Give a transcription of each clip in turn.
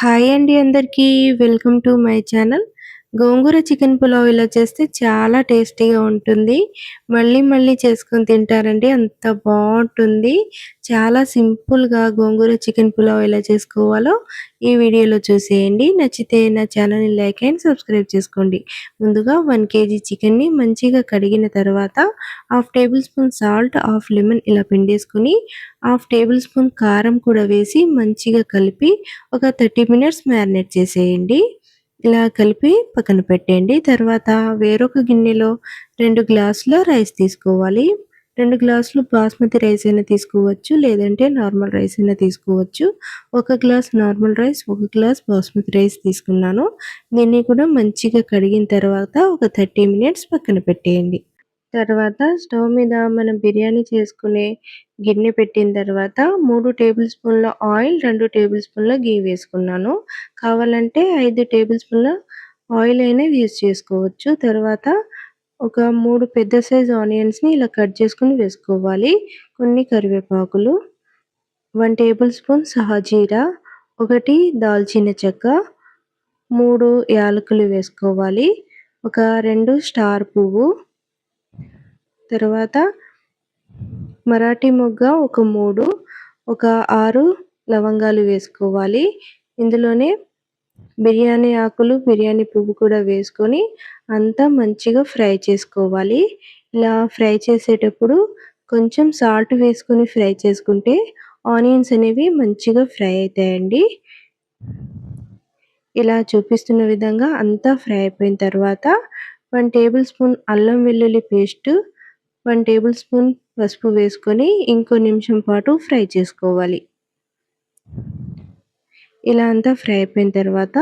Hi అండి అందరికీ. Welcome to my channel. Gongura chicken pulao ఇలా చేస్తే చాలా టేస్టీగా ఉంటుంది. మళ్ళీ మళ్ళీ చేసుకొని తింటారండి. అంత బాగుంటుంది. చాలా సింపుల్గా గోంగూర చికెన్ పులావ్ ఎలా చేసుకోవాలో ఈ వీడియోలో చూసేయండి. నచ్చితే నా ఛానల్ని లైక్ అండ్ సబ్స్క్రైబ్ చేసుకోండి. ముందుగా వన్ కేజీ చికెన్ని మంచిగా కడిగిన తర్వాత half tablespoon salt half lemon ఇలా పిండేసుకుని హాఫ్ టేబుల్ స్పూన్ కారం కూడా వేసి మంచిగా కలిపి ఒక థర్టీ మినిట్స్ మ్యారినేట్ చేసేయండి. ఇలా కలిపి పక్కన పెట్టండి తర్వాత వేరొక గిన్నెలో రెండు గ్లాసుల రైస్ తీసుకోవాలి. రెండు గ్లాసులు బాస్మతి రైస్ అయినా తీసుకోవచ్చు లేదంటే నార్మల్ రైస్ అయినా తీసుకోవచ్చు. ఒక గ్లాస్ నార్మల్ రైస్ ఒక గ్లాస్ బాస్మతి రైస్ తీసుకున్నాను. దీన్ని కూడా మంచిగా కడిగిన తర్వాత ఒక థర్టీ మినిట్స్ పక్కన పెట్టేయండి. తర్వాత స్టవ్ మీద మనం బిర్యానీ చేసుకునే గిన్నె పెట్టిన తర్వాత మూడు టేబుల్ స్పూన్ల ఆయిల్ రెండు టేబుల్ స్పూన్ల గీ వేసుకున్నాను. కావాలంటే ఐదు టేబుల్ స్పూన్ల ఆయిల్ అయినా యూజ్ చేసుకోవచ్చు. తర్వాత ఒక మూడు పెద్ద సైజ్ ఆనియన్స్ని ఇలా కట్ చేసుకుని వేసుకోవాలి. కొన్ని కరివేపాకులు వన్ టేబుల్ స్పూన్ సహజీరా ఒకటి దాల్చిన చెక్క మూడు యాలకులు వేసుకోవాలి. ఒక రెండు స్టార్ పువ్వు తర్వాత మరాఠీ మొగ్గ ఒక మూడు ఒక ఆరు లవంగాలు వేసుకోవాలి. ఇందులోనే బిర్యానీ ఆకులు బిర్యానీ పువ్వు కూడా వేసుకొని అంతా మంచిగా ఫ్రై చేసుకోవాలి. ఇలా ఫ్రై చేసేటప్పుడు కొంచెం సాల్ట్ వేసుకొని ఫ్రై చేసుకుంటే ఆనియన్స్ అనేవి మంచిగా ఫ్రై అవుతాయండి. ఇలా చూపిస్తున్న విధంగా అంతా ఫ్రై అయిపోయిన తర్వాత వన్ టేబుల్ స్పూన్ అల్లం వెల్లుల్లి పేస్ట్ వన్ టేబుల్ స్పూన్ పసుపు వేసుకొని ఇంకో నిమిషం పాటు ఫ్రై చేసుకోవాలి. ఇలా అంతా ఫ్రై అయిపోయిన తర్వాత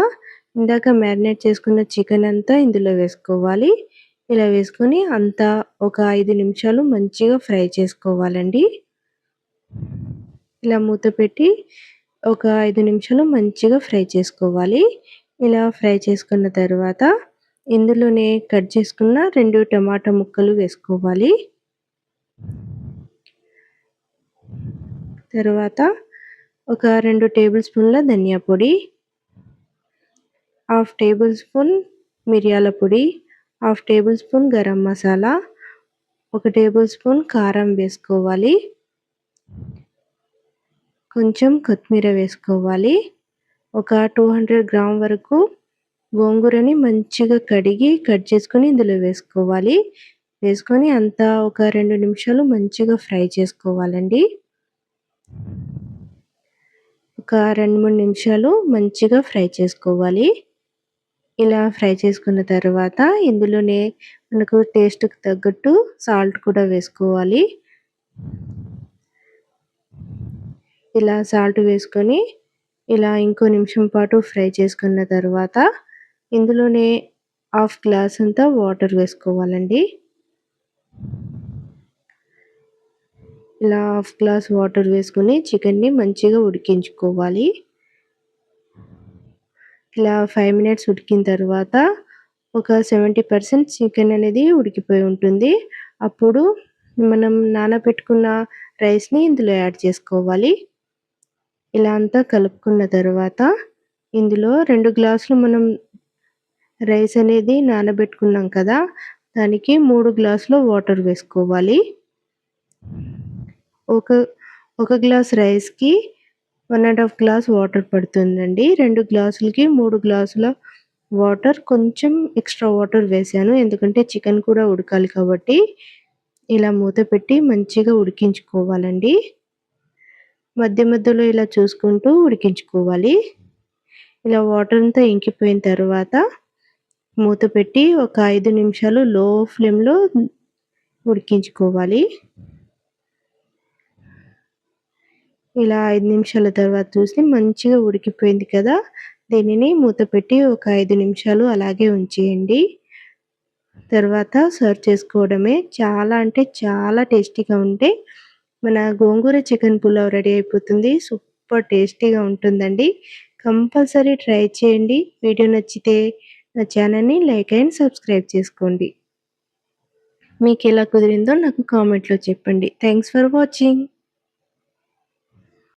ఇందాక మ్యారినేట్ చేసుకున్న చికెన్ అంతా ఇందులో వేసుకోవాలి. ఇలా వేసుకొని అంతా ఒక ఐదు నిమిషాలు మంచిగా ఫ్రై చేసుకోవాలండి. ఇలా మూత పెట్టి ఒక ఐదు నిమిషాలు మంచిగా ఫ్రై చేసుకోవాలి. ఇలా ఫ్రై చేసుకున్న తర్వాత ఇందులోనే కట్ చేసుకున్న రెండు టమాటా ముక్కలు వేసుకోవాలి. తర్వాత ఒక రెండు టేబుల్ స్పూన్ల ధనియా పొడి హాఫ్ టేబుల్ స్పూన్ మిరియాల పొడి half tablespoon garam masala ఒక టేబుల్ స్పూన్ కారం వేసుకోవాలి కొంచెం కొత్తిమీర వేసుకోవాలి ఒక టూ హండ్రెడ్ గ్రామ్ వరకు గోంగూరని మంచిగా కడిగి కట్ చేసుకుని ఇందులో వేసుకోవాలి. వేసుకొని అంతా ఒక రెండు నిమిషాలు మంచిగా ఫ్రై చేసుకోవాలండి. ఒక రెండు మూడు నిమిషాలు మంచిగా ఫ్రై చేసుకోవాలి. ఇలా ఫ్రై చేసుకున్న తర్వాత ఇందులోనే మనకు టేస్ట్కి తగ్గట్టు సాల్ట్ కూడా వేసుకోవాలి. ఇలా సాల్ట్ వేసుకొని ఇలా ఇంకో నిమిషం పాటు ఫ్రై చేసుకున్న తర్వాత ఇందులోనే హాఫ్ గ్లాస్ అంతా వాటర్ వేసుకోవాలండి. ఇలా హాఫ్ గ్లాస్ వాటర్ వేసుకుని చికెన్ని మంచిగా ఉడికించుకోవాలి. ఇలా ఫైవ్ మినిట్స్ ఉడికిన తర్వాత ఒక సెవెంటీ పర్సెంట్ చికెన్ అనేది ఉడికిపోయి ఉంటుంది. అప్పుడు మనం నానబెట్టుకున్న రైస్ని ఇందులో యాడ్ చేసుకోవాలి. ఇలా అంతా కలుపుకున్న తర్వాత ఇందులో రెండు గ్లాసులు మనం రైస్ అనేది నానబెట్టుకున్నాం కదా దానికి మూడు గ్లాసులు వాటర్ వేసుకోవాలి. ఒక ఒక గ్లాస్ రైస్కి one and half glass water పడుతుందండి. రెండు గ్లాసులకి మూడు గ్లాసుల వాటర్ కొంచెం ఎక్స్ట్రా వాటర్ వేసాను. ఎందుకంటే చికెన్ కూడా ఉడకాలి కాబట్టి ఇలా మూత పెట్టి మంచిగా ఉడికించుకోవాలండి. మధ్య మధ్యలో ఇలా చూసుకుంటూ ఉడికించుకోవాలి. ఇలా వాటర్ అంతా ఇంకిపోయిన తర్వాత మూత పెట్టి ఒక ఐదు నిమిషాలు లో ఫ్లేమ్లో ఉడికించుకోవాలి. ఇలా ఐదు నిమిషాల తర్వాత చూసి మంచిగా ఉడికిపోయింది కదా? దీనిని మూత పెట్టి ఒక ఐదు నిమిషాలు అలాగే ఉంచేయండి. తర్వాత సర్వ్ చేసుకోవడమే. చాలా అంటే చాలా టేస్టీగా ఉంటే మన గోంగూర చికెన్ పులావ్ రెడీ అయిపోతుంది. సూపర్ టేస్టీగా ఉంటుందండి. కంపల్సరీ ట్రై చేయండి. వీడియో నచ్చితే నా ఛానల్ని లైక్ అండ్ సబ్స్క్రైబ్ చేసుకోండి. మీకు ఎలా కుదిరిందో నాకు కామెంట్లో చెప్పండి. Thanks for watching